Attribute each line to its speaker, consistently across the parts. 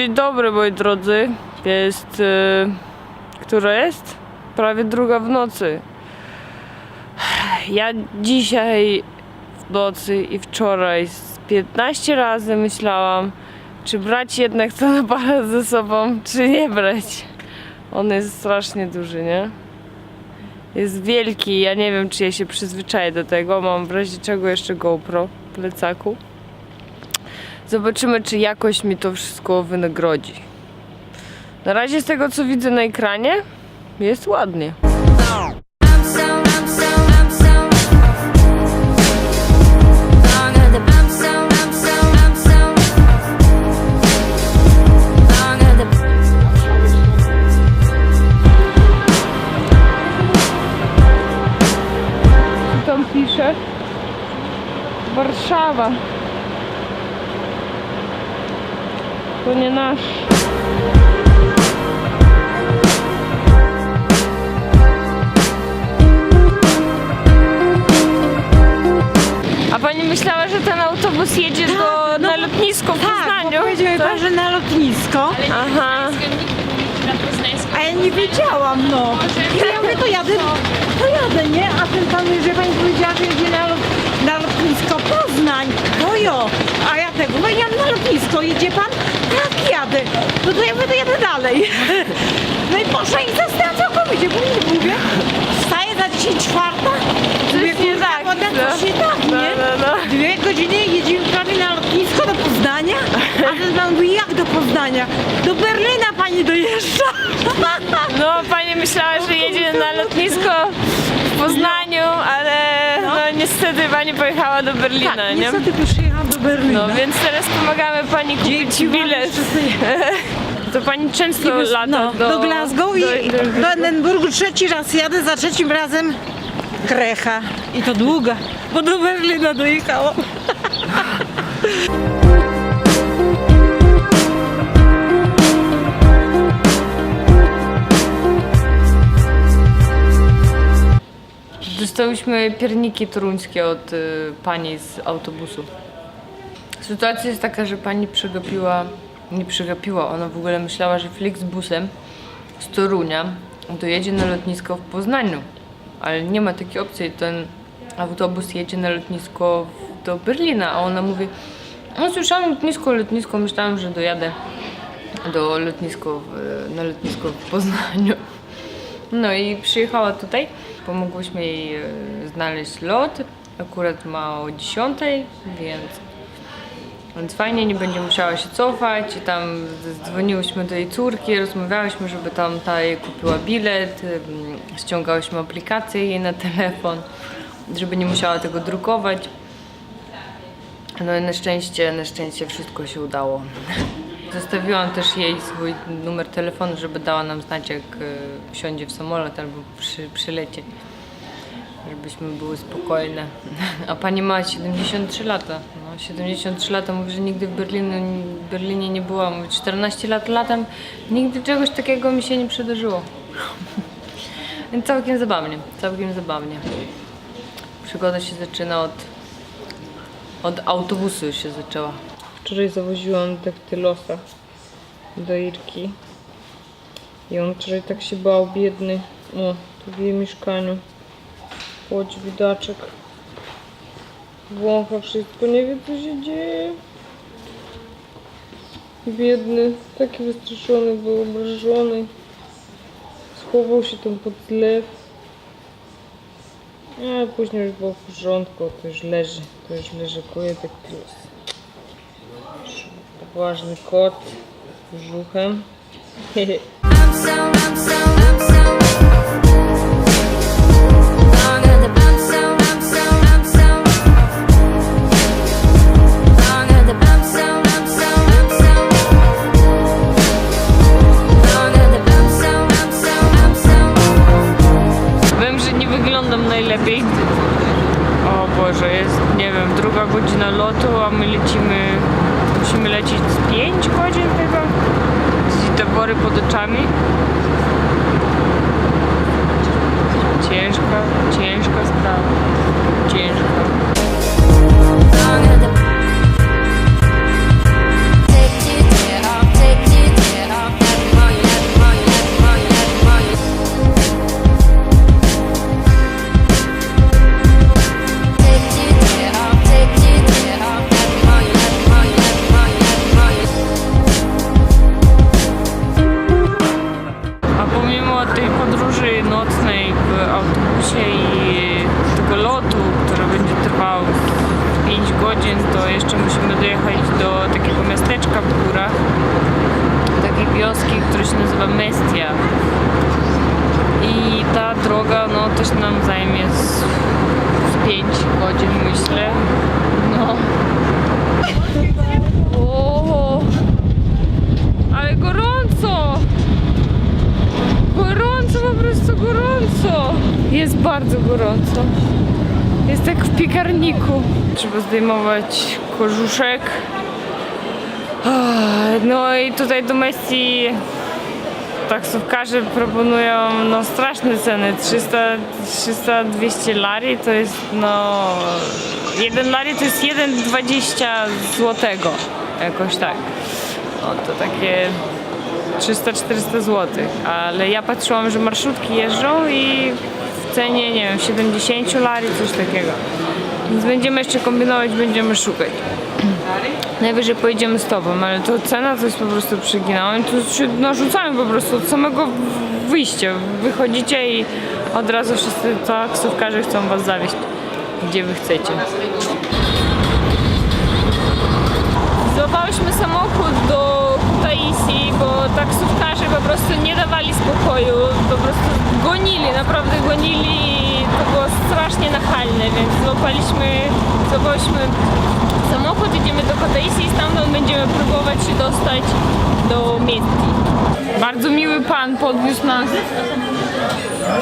Speaker 1: Dzień dobry moi drodzy. Jest. Y, która jest? Prawie druga w nocy. Ja dzisiaj w nocy i wczoraj z 15 razy myślałam, czy brać jednak ten aparat ze sobą, czy nie brać. On jest strasznie duży, nie? Jest wielki, ja nie wiem, czy ja się przyzwyczaję do tego. Mam w razie czego jeszcze GoPro w plecaku. Zobaczymy, czy jakoś mi to wszystko wynagrodzi. Na razie z tego, co widzę na ekranie, jest ładnie.
Speaker 2: So, I'm so, I'm so long of the I'm so, I'm so, I'm so long of the
Speaker 1: Co tam pisze? Warszawa. To nie nasz. A pani myślała, że ten autobus jedzie do, na lotnisko w
Speaker 3: Tak,
Speaker 1: Poznaniu? Tak?
Speaker 3: pan, że na lotnisko,
Speaker 1: Aha.
Speaker 3: a ja nie wiedziałam, no. I ja mówię, to jadę, to jadę, nie? A ten pan że pani powiedziała, że jedzie na, lot, na lotnisko Poznań. No jo, ja no jadę na lotnisko, jedzie pan? Tak, jadę. No to ja to jadę dalej. No i poszła i zastanawiam całkowicie, bo nie mówię, wstaję za 10 czwarta, mówię,
Speaker 1: nie
Speaker 3: kurwa,
Speaker 1: tak, no.
Speaker 3: coś nie tak,
Speaker 1: No,
Speaker 3: nie?
Speaker 1: no, no.
Speaker 3: Dwie godziny jedziemy prawie na lotnisko do Poznania, a ten pan mówi, jak do Poznania? Do Berlina pani dojeżdża.
Speaker 1: No, pani myślała, że jedzie na lotnisko w Poznaniu, ale no, niestety pani pojechała do Berlina,
Speaker 3: Tak,
Speaker 1: nie?
Speaker 3: niestety przyjechałam do Berlina.
Speaker 1: No, więc teraz pomagamy pani kupić
Speaker 3: Dzięki
Speaker 1: bilet. To pani często lata
Speaker 3: no,
Speaker 1: do,
Speaker 3: do, Glasgow i
Speaker 1: do
Speaker 3: Edynburgu trzeci raz jadę, za trzecim razem krecha. I to długa, bo do Berlina dojechałam.
Speaker 1: Dostałyśmy pierniki toruńskie od y, pani z autobusu. Sytuacja jest taka, że pani przegapiła, nie przegapiła, ona w ogóle myślała, że Flixbusem z Torunia dojedzie na lotnisko w Poznaniu. Ale nie ma takiej opcji, ten autobus jedzie na lotnisko w- do Berlina, a ona mówi, no słyszałam lotnisko, lotnisko, myślałam, że dojadę do lotnisko w, na lotnisko w Poznaniu. No i przyjechała tutaj. Pomogłyśmy jej e, znaleźć lot. Akurat ma o 10, więc, więc fajnie, nie będzie musiała się cofać. I tam dzwoniłyśmy do jej córki, rozmawiałyśmy, żeby tam ta jej kupiła bilet. Ściągałyśmy aplikację jej na telefon, żeby nie musiała tego drukować. No i na szczęście, na szczęście wszystko się udało. Zostawiłam też jej swój numer telefonu, żeby dała nam znać, jak e, wsiądzie w samolot albo przy, przylecie. Żebyśmy były spokojne. A pani ma 73 lata. No, 73 lata mówi, że nigdy w Berlinie, Berlinie nie była. Mówi, 14 lat latem, nigdy czegoś takiego mi się nie przydarzyło. Całkiem zabawnie, całkiem zabawnie. Przygoda się zaczyna od od autobusu się zaczęła. Wczoraj zawoziłam daktylosa do Irki. I on wczoraj tak się bał, biedny. O, tu w jej mieszkaniu. Płoć widaczek. Wącha wszystko, nie wie co się dzieje. Biedny, taki wystraszony był, obrażony. Schował się tam pod zlew. A później już było w porządku, to już leży, to już leży kuje tak. Poważny kot z brzuchem. Wiem, że nie wyglądam najlepiej. O Boże, jest, nie wiem, druga godzina lotu, a my lecimy, musimy lecieć z 5 godzin chyba. Z te pory pod oczami. Ciężka, ciężka sprawa. Ciężka. Myślę. No. O, ale gorąco! Gorąco, po prostu gorąco! Jest bardzo gorąco. Jest tak w piekarniku. Trzeba zdejmować kożuszek. No i tutaj do Messi taksówkarze proponują no straszne ceny. 300, 300 200 lari to jest no... 1 lari to jest 1,20 złotego. Jakoś tak. No to takie 300-400 zł, ale ja patrzyłam, że marszrutki jeżdżą i w cenie, nie wiem, 70 lari, coś takiego. Więc będziemy jeszcze kombinować, będziemy szukać. Najwyżej pojedziemy z tobą, ale to cena to jest po prostu przyginała. I tu się narzucamy po prostu od samego wyjścia. Wychodzicie i od razu wszyscy taksówkarze chcą was zawieźć, gdzie wy chcecie. Złapałyśmy samochód do Taisi, bo taksówkarze po prostu nie dawali spokoju, po prostu gonili, naprawdę gonili i to było strasznie nachalne, więc złapaliśmy, złapałyśmy Kotaisi i stamtąd będziemy próbować się dostać do Mietki. Bardzo miły pan podwiózł nas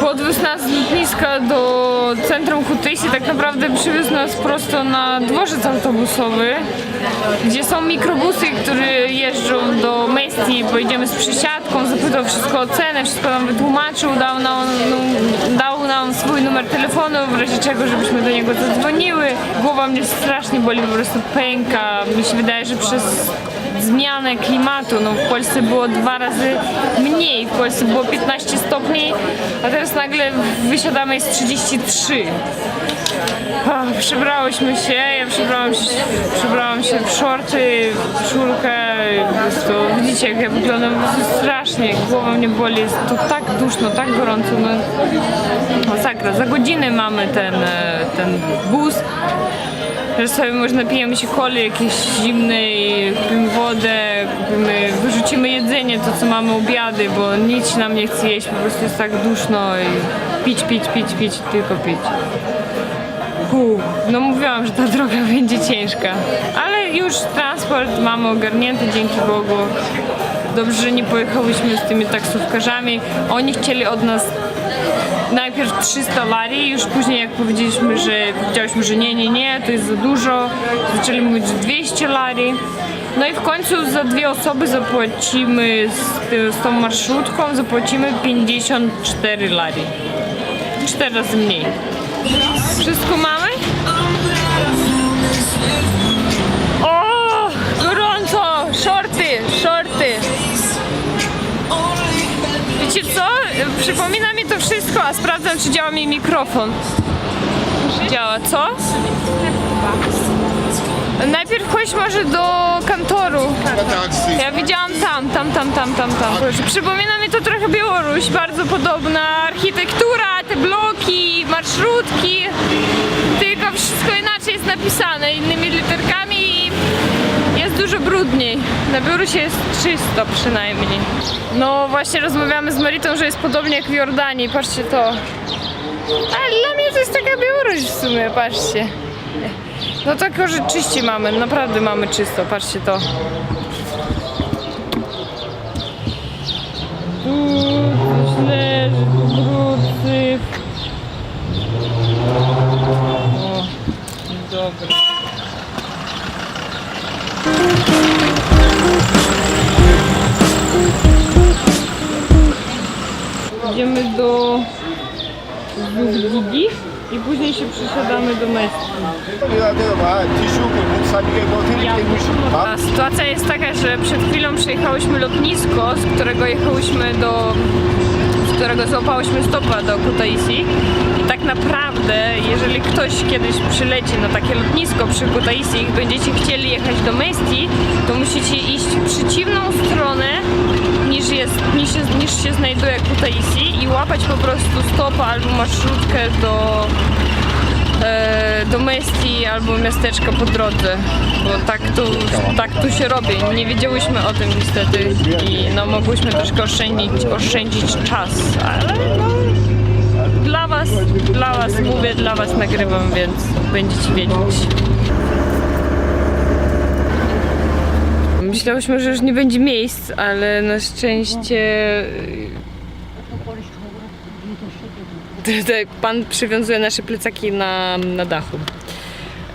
Speaker 1: podwiózł nas z lotniska do centrum Kutysi, tak naprawdę przywiózł nas prosto na dworzec autobusowy, gdzie są mikrobusy, które jeżdżą do Mestii, pojedziemy z przesiadką, zapytał wszystko o cenę, wszystko nam wytłumaczył, dał nam, no, dał nam swój numer telefonu, w razie czego, żebyśmy do niego zadzwoniły. Głowa mnie strasznie boli, po prostu pęka. Mi się wydaje, że przez zmianę klimatu. No, w Polsce było dwa razy mniej, w Polsce było 15 stopni, a teraz nagle wysiadamy jest 33. Ach, Przebrałyśmy się, ja przebrałam się, przebrałam się w shorty, w koszulkę, po prostu widzicie jak ja wyglądam prostu strasznie, głowa mnie boli, jest tu tak duszno, tak gorąco, no masakra. Za godzinę mamy ten, e, ten bus, że sobie można pijemy się coli jakieś zimnej, kupimy wodę, kupimy, wyrzucimy jedzenie, to co mamy obiady, bo nic nam nie chce jeść, po prostu jest tak duszno i pić, pić, pić, pić, tylko pić. No mówiłam, że ta droga będzie ciężka, ale już transport mamy ogarnięty, dzięki Bogu. Dobrze, że nie pojechałyśmy z tymi taksówkarzami. Oni chcieli od nas najpierw 300 lari, już później jak powiedzieliśmy, że powiedziałyśmy, że nie, nie, nie, to jest za dużo, zaczęli mówić, że 200 lari. No i w końcu za dwie osoby zapłacimy z, z tą marszrutką, zapłacimy 54 lari. Cztery razy mniej. Wszystko mamy? Wiecie co? Przypomina mi to wszystko, a sprawdzam, czy działa mi mikrofon. Działa, co? Najpierw chodź może do kantoru. Ja widziałam tam, tam, tam, tam, tam, tam. Przypomina mi to trochę Białoruś, bardzo podobna architektura, te bloki, marszrutki, tylko wszystko inaczej jest napisane, innymi literkami i jest dużo brudniej. Na Białorusi jest czysto przynajmniej. No właśnie rozmawiamy z Meritą, że jest podobnie jak w Jordanii, patrzcie to. Ale dla mnie to jest taka Białoruś w sumie, patrzcie. No tylko, że czyści mamy, naprawdę mamy czysto, patrzcie to. Coś leży, brud, dobra. Idziemy do Zugdigi i później się przesiadamy do Messi. A sytuacja jest taka, że przed chwilą przejechaliśmy lotnisko, z którego jechałyśmy do z którego złapałyśmy stopa do Kutaisi tak naprawdę, jeżeli ktoś kiedyś przyleci na takie lotnisko przy Kutaisi i będziecie chcieli jechać do Mesti, to musicie iść w przeciwną stronę niż, jest, niż, jest, niż się znajduje Kutaisi i łapać po prostu stopa albo marszrutkę do e, do Mestii albo miasteczka po drodze, bo tak tu, tak tu się robi. Nie wiedziałyśmy o tym niestety i no mogłyśmy troszkę oszczędzić, oszczędzić czas, ale no was, dla was mówię, dla was nagrywam, więc będziecie wiedzieć. Myślałyśmy, że już nie będzie miejsc, ale na szczęście tak, pan przywiązuje nasze plecaki na, na dachu.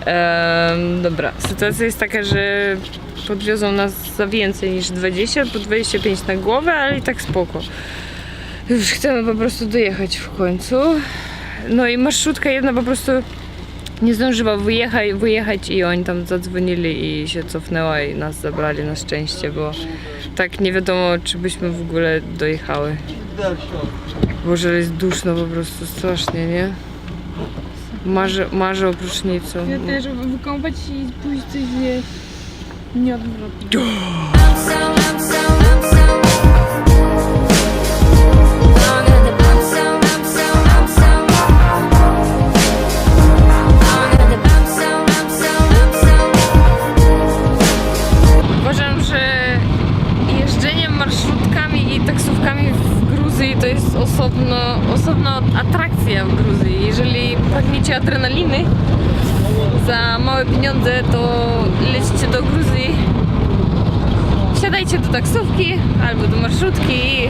Speaker 1: Em, dobra, sytuacja jest taka, że podwiozą nas za więcej niż 20, po 25 na głowę, ale i tak spoko. Już chcemy po prostu dojechać w końcu. No i marszutka jedna po prostu nie zdążyła wyjechać, wyjechać i oni tam zadzwonili i się cofnęła i nas zabrali na szczęście, bo tak nie wiadomo, czy byśmy w ogóle dojechały. Boże, jest duszno po prostu strasznie, nie? Marzę, marzę o prusznicu.
Speaker 4: Ja też wykąpać i pójść coś zjeść. Nieodwrotnie.
Speaker 1: Gruzji. Jeżeli pragniecie adrenaliny za małe pieniądze, to lećcie do Gruzji, siadajcie do taksówki albo do marszrutki i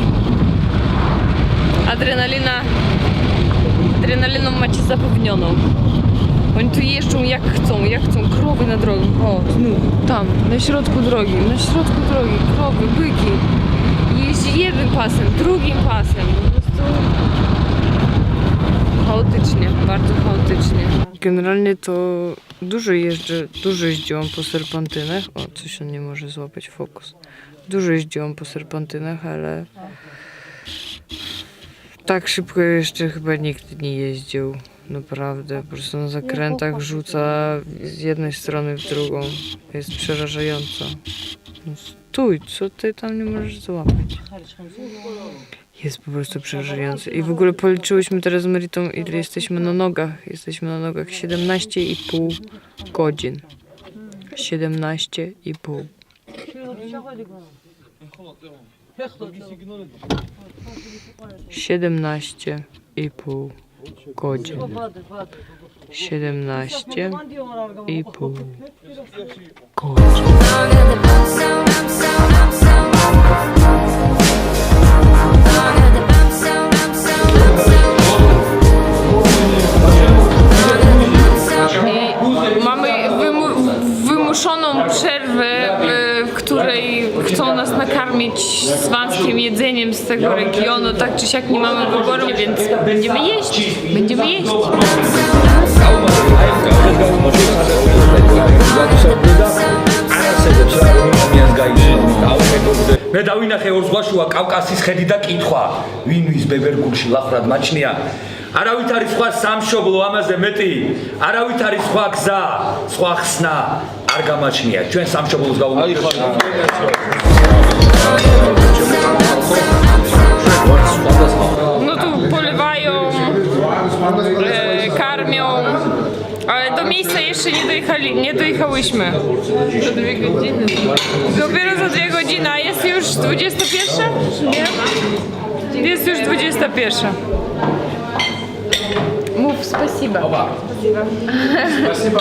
Speaker 1: adrenalina, adrenaliną macie zapewnioną. Oni tu jeżdżą jak chcą, jak chcą, krowy na drogi. O, znów, tam, na środku drogi, na środku drogi, krowy, byki. Jeździ jednym pasem, drugim pasem. Po prostu chaotycznie, bardzo chaotycznie. Generalnie to dużo jeżdżę, dużo jeździłam po serpantynach. O, coś on nie może złapać fokus. Dużo jeździłam po serpantynach, ale tak szybko jeszcze chyba nikt nie jeździł. Naprawdę, po prostu na zakrętach rzuca z jednej strony w drugą. Jest przerażająco. No stój, co ty tam nie możesz złapać? Jest po prostu przerażające. I w ogóle policzyłyśmy teraz z Meritą, ile jesteśmy na nogach. Jesteśmy na nogach 17,5 godzin. 17,5. Siedemnaście i pół godzin. Siedemnaście i pół godzin. Wymuszoną przerwę, w której chcą nas nakarmić swanskim jedzeniem z tego regionu. Tak czy siak nie mamy wyboru, więc będziemy jeść. Będziemy jeść.
Speaker 5: მე დავინახე ორ ზღვაშუა კავკასიის ხედი და კითხვა ვინ ვის ბებერგულში ლახრად მაჩნია არავით არის სხვა სამშობლო ამაზე მეტი არავით არის სხვა გზა სხვა ხსნა argamaciniye. Çünkü sam çabuk uzgavum.
Speaker 1: Ali No tu polewają, e, karmią, ale do miejsca jeszcze nie, dojechali, nie dojechałyśmy. Za dwie godziny. Dopiero za dwie godziny, a jest już 21? Nie? Jest już 21. Mów, spasiba.
Speaker 5: Спасибо. Спасибо.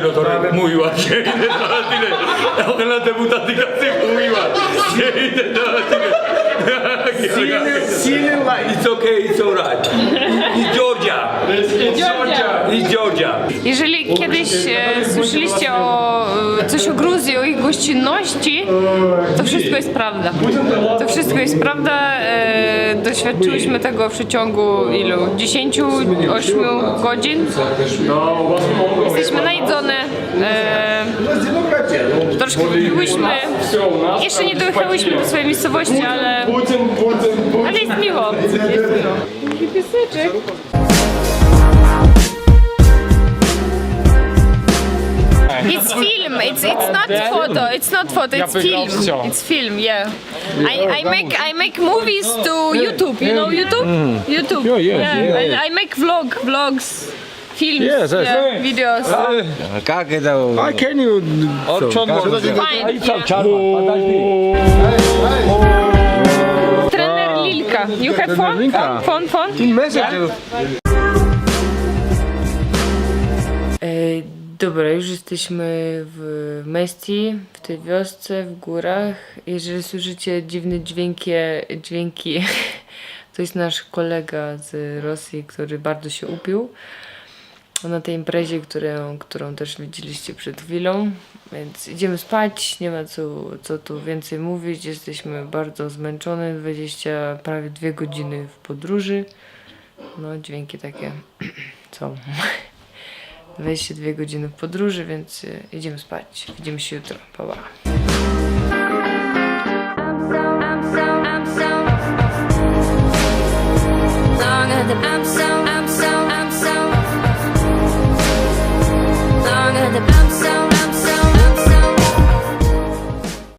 Speaker 5: のそれもう言わんしゃいでなってねなって豚ってかってもう言わんしゃいでなってね Silny It's okay, it's alright. It's Georgia. It's Georgia. It's Georgia.
Speaker 1: Jeżeli kiedyś e, słyszeliście o, e, coś o Gruzji, o ich gościnności, to wszystko jest prawda. To wszystko jest prawda. E, doświadczyliśmy tego w przeciągu ilu? 10, 8 godzin? No, Jesteśmy najedzone. Troszkę piłyśmy. Jeszcze nie dojechałyśmy do swojej miejscowości, ale, ale jest miło. Jest miło. Taki pieseczek. It's film. It's it's not photo. It's not photo. It's film. It's film. Yeah. I, I make I make movies to YouTube. You know YouTube? YouTube.
Speaker 6: Yeah, yeah, yeah.
Speaker 1: I, I make vlog vlogs. Films.
Speaker 6: Yes, yes.
Speaker 1: yeah, videos.
Speaker 7: Как это?
Speaker 6: I can you...
Speaker 5: O czym można?
Speaker 1: Fine. Yeah. Trener Lilka. You have phone?
Speaker 6: Lilka.
Speaker 1: Phone, phone, phone?
Speaker 7: In message.
Speaker 1: E, dobra, już jesteśmy w Mesti, w tej wiosce, w górach. Jeżeli słyszycie dziwne dźwięki, dźwięki, to jest nasz kolega z Rosji, który bardzo się upił No, na tej imprezie, którą, którą też widzieliście przed chwilą. Więc idziemy spać, nie ma co, co tu więcej mówić. Jesteśmy bardzo zmęczone, 20, prawie 2 godziny w podróży. No, dźwięki takie są. 22 godziny w podróży, więc y, idziemy spać. Widzimy się jutro. Pa, pa. I'm